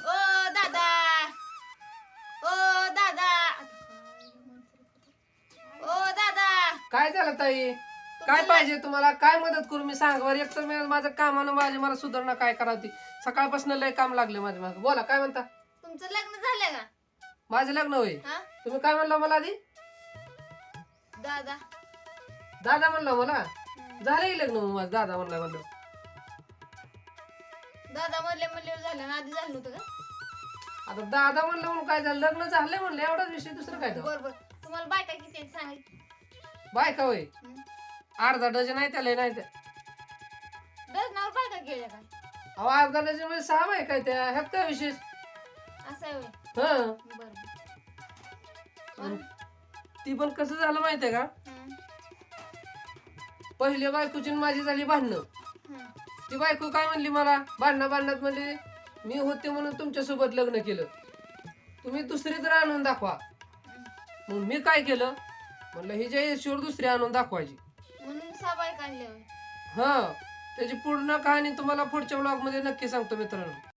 ओ दादा. ओ दादा. ओ दादा. काय झालं ताई? काय पाहिजे तुम्हाला? काय मदत करू मी सांग बरं? एक तर मी माझं कामानं माझे मला सुधारणा काय करावती? सकाळपासून लय काम लागले माझे माझं बोला काय म्हणता? तुमचं लग्न झालं का? माझं लग्न होई हा? तुम्ही काय म्हणलं मला आधी? दादा. दादा म्हणलं मला? झालं की लग्न मग माझं? दादा म्हणलं म्हणलं दादा म्हणले म्हणले झालं ना आधी झालं नव्हतं का? आता दादा म्हणलं म्हणून काय झालं? लग्न झालंय म्हणलं एवढाच विषय दुसरं काय तर बरोबर तुम्हाला बायका किती आहेत सांगायची बायका होय? अर्धा डझन आहे त्याला नाही त्या डझनावर बायका गेल्या काय अहो अर्धा डझनमध्ये सहा बायका आहे त्या. ह्यात काय विशेष? असं आहे होय. हं. ती पण कसं झालं माहितीये का? पहिल्या बायकोची आणि माझी झाली भांडणं. ती बायको काय म्हणली मला? भांडणा भांडणात म्हणली मी होते म्हणून तुमच्यासोबत लग्न केलं. तुम्ही दुसरी तर आणून दाखवा. मग मी काय केलं? म्हणलं ही जे शिवर दुसरी आणून दाखवायची. म्हणून हा. त्याची पूर्ण कहाणी तुम्हाला पुढच्या ब्लॉगमध्ये नक्की सांगतो मित्रांनो.